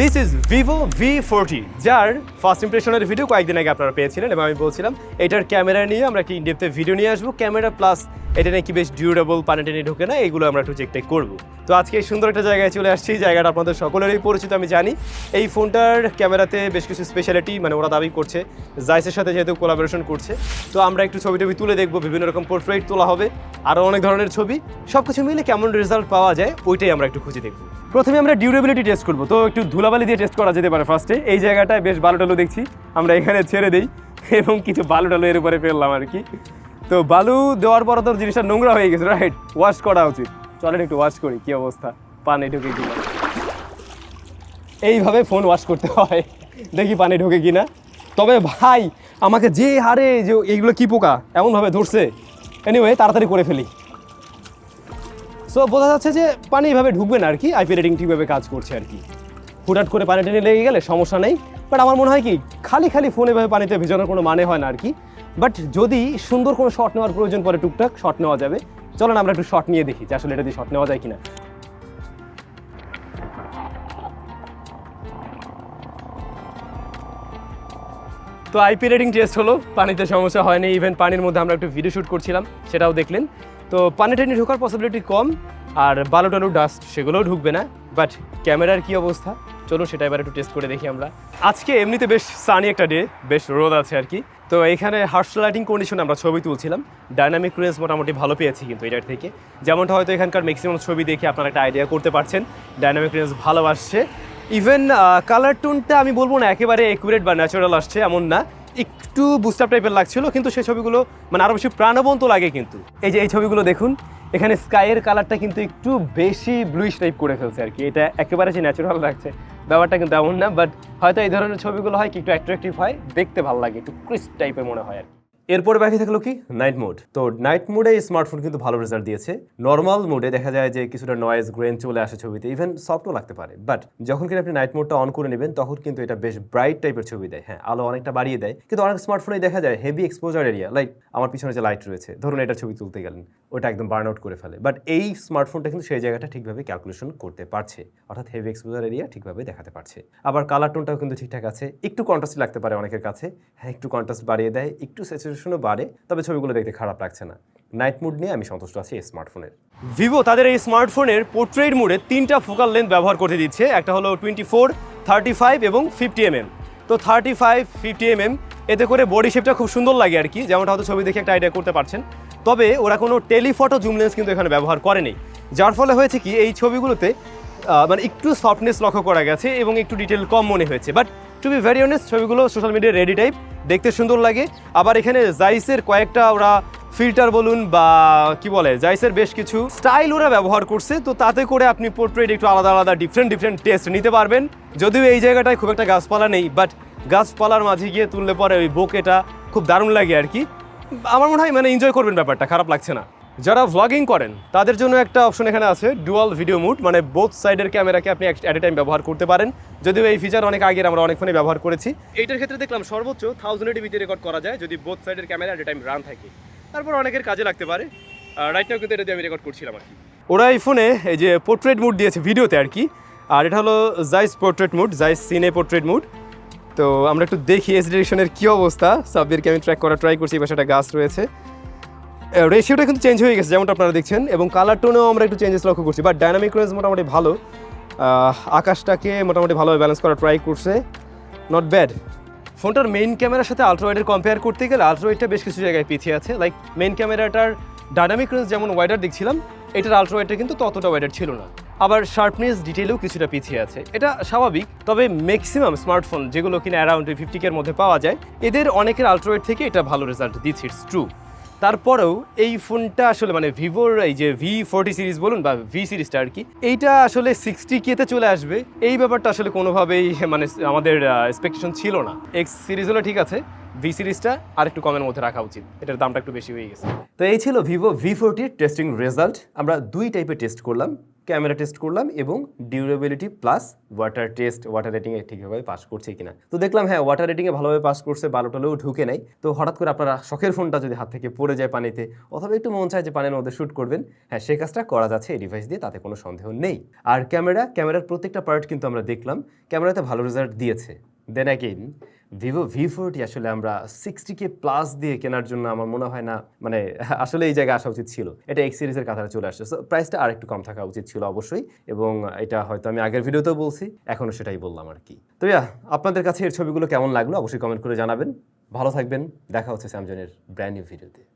This is Vivo V forty যার first ইমপ্রেশনের video কয়েকদিন আগে আপনারা পেয়েছিলেন এবং আমি বলছিলাম, এটার ক্যামেরা নিয়ে আমরা একটি ইনডেপথে ভিডিও নিয়ে আসব। ক্যামেরা প্লাস এটা নাকি বেশ ডিউরেবল পানি টেনে ঢোকে না, এগুলো আমরা একটু চেক টেক করব। তো আজকে সুন্দর একটা জায়গায় চলে আসছি জায়গাটা আপনাদের সকলেরই পরিচিত, আমি জানি। এই ফোনটার ক্যামেরাতে বেশ কিছু স্পেশালিটি মানে ওরা দাবি করছে জাইসের সাথে যেহেতু কোলাবোরেশন করছে। তো আমরা একটু ছবি টবি তুলে দেখব, বিভিন্ন রকম পোর্ট্রেট তোলা হবে আরও অনেক ধরনের ছবি সব কিছু মিলে কেমন রেজাল্ট পাওয়া যায়, ওইটাই আমরা একটু খুঁজে দেখব। প্রথমে আমরা ডিউরেবিলিটি টেস্ট করব। তো একটু ধুলাবালি দিয়ে টেস্ট করা যেতে পারে ফার্স্টে এই জায়গাটায় বেশ বালু টালু দেখছি। আমরা এখানে ছেড়ে দিই। এবং কিছু বালু টালু এর উপরে ফেললাম আর কি। তো বালু দেওয়ার পর তোর জিনিসটা নোংরা হয়ে গেছে রাইট ওয়াশ করা উচিত। চলেন একটু ওয়াশ করি, কি অবস্থা? পানি ঢুকে কিনা। এইভাবে ফোন ওয়াশ করতে হয়। দেখি পানি ঢোকে কিনা। তবে ভাই, আমাকে যে হারে যে এইগুলো কি পোকা, এমনভাবে ধরছে। এনিওয়ে তাড়াতাড়ি করে ফেলি। সো বোঝা যাচ্ছে যে পানি এভাবে ঢুকবে না আর কি আইপি রেটিং ঠিকভাবে কাজ করছে আর কি। হুটহাট করে পানি টেনে লেগে গেলে সমস্যা নেই বাট আমার মনে হয় কি, খালি খালি ফোন এভাবে পানিতে ভিজানোর কোনো মানে হয় না আর কি। বাট যদি সুন্দর কোনো শট নেওয়ার প্রয়োজন পড়ে টুকটাক শট নেওয়া যাবে। চলো না আমরা একটু শট নিয়ে দেখি যে আসলে এটা দিয়ে শট নেওয়া যায় কিনা। তো আইপি রেটিং টেস্ট হলো, পানিতে সমস্যা হয়নি ইভেন পানির মধ্যে আমরা একটু ভিডিও শ্যুট করছিলাম, সেটাও দেখলেন। তো পানি টানি ঢোকার পসিবিলিটি কম, আর বালু টালু ডাস্ট সেগুলোও ঢুকবে না বাট ক্যামেরার কি অবস্থা? চলো সেটা এবার একটু টেস্ট করে দেখি আমরা। আজকে এমনিতে বেশ সানি একটা ডে বেশ রোদ আছে আর কি। তো এখানে হার্স লাইটিং কন্ডিশনে আমরা ছবি তুলছিলাম। ডাইনামিক রেঞ্জ মোটামুটি ভালো পেয়েছি কিন্তু এটার থেকে। যেমনটা হয়তো এখানকার ম্যাক্সিমাম ছবি দেখে আপনারা একটা আইডিয়া করতে পারছেন। ডাইনামিক রেঞ্জ ভালো আসছে। ইভেন কালার টোনটা আমি বলব না, একেবারে একুরেট বা ন্যাচারাল আসছে, এমন না। একটু বুস্টার টাইপের লাগছিল, কিন্তু সেই ছবিগুলো মানে আরও বেশি প্রাণবন্ত লাগে কিন্তু। এই যে এই ছবিগুলো দেখুন, এখানে স্কাইয়ের কালারটা কিন্তু একটু বেশি ব্লুইশ টাইপ করে ফেলছে আর কি। এটা একেবারে যে ন্যাচারাল লাগছে, ব্যাপারটা কিন্তু এমন না বাট হয়তো এই ধরনের ছবিগুলো হয় কি একটু অ্যাট্রাকটিভ হয়, দেখতে ভালো লাগে, একটু ক্রিস্প টাইপের মনে হয় আর কি। এরপরে বাকি থাকল কি? নাইট মোড তো নাইট মোডে এই স্মার্টফোন কিন্তু ভালো রেজাল্ট দিয়েছে। নর্মাল মোডে দেখা যায় যে কিছুটা নয়েজ গ্রেন চলে আসে ছবিতে ইভেন সফটও লাগতে পারে। বাট যখন কিনা আপনি নাইট মোডটা অন করে নেবেন, তখন কিন্তু এটা বেশ ব্রাইট টাইপের ছবি দেয়। হ্যাঁ আলো অনেকটা বাড়িয়ে দেয়। কিন্তু অনেক স্মার্টফোনে দেখা যায় হেভি এক্সপোজার এরিয়া লাইক আমার পিছনে যে লাইট রয়েছে, ধরুন এটা ছবি তুলতে গেলেন, ওটা একদম বার্ন আউট করে ফেলে। বাট এই স্মার্টফোনটা কিন্তু সেই জায়গাটা ঠিকভাবে ক্যালকুলেশন করতে পারছে। অর্থাৎ হেভি এক্সপোজার এরিয়া ঠিকভাবে দেখাতে পারছে। আবার কালার টোনটাও কিন্তু ঠিকঠাক আছে। একটু কন্ট্রাস্ট লাগতে পারে অনেকের কাছে। হ্যাঁ একটু কন্ট্রাস্ট বাড়িয়ে দেয়, একটু স্যাচুরেশনও বাড়ে, তবে ছবিগুলো দেখতে খারাপ লাগছে না। নাইট মুড নিয়ে আমি সন্তুষ্ট আছি এই স্মার্টফোনের ভিভো তাদের এই স্মার্টফোনের পোর্ট্রেট মোডে তিনটা ফোকাল লেন্থ ব্যবহার করতে দিচ্ছে। একটা হলো টোয়েন্টি ফোর থার্টি ফাইভ এবং ফিফটি এমএম তো থার্টি ফাইভ ফিফটি এমএম এতে করে বডি শেপটা খুব সুন্দর লাগে আর কি, যেমনটা হয়তো ছবি দেখে একটা আইডিয়া করতে পারছেন। তবে ওরা কোনো টেলিফটো জুম লেন্স কিন্তু এখানে ব্যবহার করেনি। যার ফলে হয়েছে কি, এই ছবিগুলোতে মানে একটু সফটনেস লক্ষ্য করা গেছে এবং একটু ডিটেল কম মনে হয়েছে। But to be very honest ছবিগুলো সোশ্যাল মিডিয়ায় রেডি টাইপ দেখতে সুন্দর লাগে। আবার এখানে জাইসের কয়েকটা ওরা ফিল্টার বলুন বা কি বলে জাইসের বেশ কিছু স্টাইল ওরা ব্যবহার করছে, তো তাতে করে আপনি পোর্ট্রেট একটু আলাদা আলাদা ডিফারেন্ট ডিফারেন্ট টেস্ট নিতে পারবেন। যদিও এই জায়গাটায় খুব একটা গাছপালা নেই বাট গাছপালার মাঝে গিয়ে তুললে পরে ওই বোকেটা খুব দারুণ লাগে আর কি। আমার মনে হয় মানে এনজয় করবেন ব্যাপারটা, খারাপ লাগছে না। যারা ভ্লগিং করেন তাদের জন্য একটা অপশন এখানে আছে ডুয়াল ভিডিও মুড মানে বোথ সাইডের ক্যামেরাকে আপনি অ্যাট এ টাইম ব্যবহার করতে পারেন। যদিও এই ফিচার অনেক আগে আমরা অনেক ফোনে ব্যবহার করেছি। এইটার ক্ষেত্রে দেখলাম সর্বোচ্চ থাউজেন্ড এডিবিতে রেকর্ড করা যায় যদি বোথ সাইডের camera at a time run থাকে। তারপর অনেকের কাজে লাগতে পারে। রাইট নাও কিন্তু এটা দিয়ে আমি রেকর্ড করছিলাম আর কি। ওরা এই ফোনে এই যে পোর্ট্রেট মুড দিয়েছে ভিডিওতে আর কি। আর এটা হলো জাইস পোর্ট্রেট মুড জাইস সিনে পোর্ট্রেট মুড তো আমরা একটু দেখি এস ডিরেকশনের কী অবস্থা। সাববিরকে আমি ট্র্যাক করা ট্রাই করছি এবার সেটা গাছ রয়েছে। রেশিওটা কিন্তু চেঞ্জ হয়ে গেছে, যেমনটা আপনারা দেখছেন, এবং কালার টোনেও আমরা একটু চেঞ্জেস লক্ষ্য করছি বাট ডাইনামিক রেঞ্জ মোটামুটি ভালো। আকাশটাকে মোটামুটি ভালোভাবে ব্যালেন্স করার ট্রাই করছে। নট ব্যাড ফোনটার মেইন ক্যামেরার সাথে আলট্রাওয়াইডের কম্পেয়ার করতে গেলে আলট্রাওয়াইডটা বেশ কিছু জায়গায় পিছিয়ে আছে। লাইক মেইন ক্যামেরাটার ডাইনামিক রেঞ্জ যেমন ওয়াইডার দেখছিলাম, এটার আলট্রাওয়াইডটা কিন্তু ততটা ওয়াইডার ছিল না। আবার শার্পনেস ডিটেলেও কিছুটা পিছিয়ে আছে। এটা স্বাভাবিক, তবে ম্যাক্সিমাম স্মার্টফোন যেগুলো কিনা অ্যারাউন্ড ফিফটি কের মধ্যে পাওয়া যায়, এদের অনেকের আলট্রাওয়াইড থেকে এটা ভালো রেজাল্ট দিচ্ছে ইটস ট্রু তারপরেও এই ফোনটা আসলে মানে ভিভোর এই যে ভি ফোর্টি সিরিজ বলুন বা ভি সিরিজটা আর কি, এইটা আসলে সিক্সটি কেতে চলে আসবে। এই ব্যাপারটা আসলে কোনোভাবেই মানে আমাদের এক্সপেকটেশন ছিল না। এক্স সিরিজ হলো ঠিক আছে ভি সিরিজটা আর একটু কমের মধ্যে রাখা উচিত। এটার দামটা একটু বেশি হয়ে গেছে। তো এই ছিল ভিভো ভি ফোরটির টেস্টিং রেজাল্ট আমরা দুই টাইপের টেস্ট করলাম। ক্যামেরা টেস্ট করলাম এবং durability plus water test, water রেটিংয়ে ঠিকভাবে পাস করছে কিনা। তো দেখলাম হ্যাঁ ওয়াটার রেটিংয়ে ভালোভাবে পাস করছে, বালো টলেও ঢুকে নাই। তো হঠাৎ করে আপনারা শখের ফোনটা যদি হাত থেকে পড়ে যায় পানিতে, অথবা একটু মন চায় যে পানির মধ্যে শ্যুট করবেন হ্যাঁ সেই কাজটা করা যাচ্ছে, এই ডিভাইস দিয়ে তাতে কোনো সন্দেহ নেই। আর ক্যামেরা, ক্যামেরার প্রত্যেকটা পার্ট কিন্তু আমরা দেখলাম, ক্যামেরাতে ভালো রেজাল্ট দিয়েছে। Then again Vivo V forty আসলে আমরা সিক্সটি কে প্লাস দিয়ে কেনার জন্য আমার মনে হয় না মানে আসলে এই জায়গায় আসা উচিত ছিল। এটা এক্স সিরিজের কাতারে চলে আসছে। সো প্রাইসটা আর একটু কম থাকা উচিত ছিল অবশ্যই এবং এটা হয়তো আমি আগের ভিডিওতেও বলছি এখনও সেটাই বললাম আর কি। তো ইয়া, আপনাদের কাছে এর ছবিগুলো কেমন লাগল অবশ্যই কমেন্ট করে জানাবেন। ভালো থাকবেন, দেখা হচ্ছে স্যামজনের ব্র্যান্ড নিউ ভিডিওতে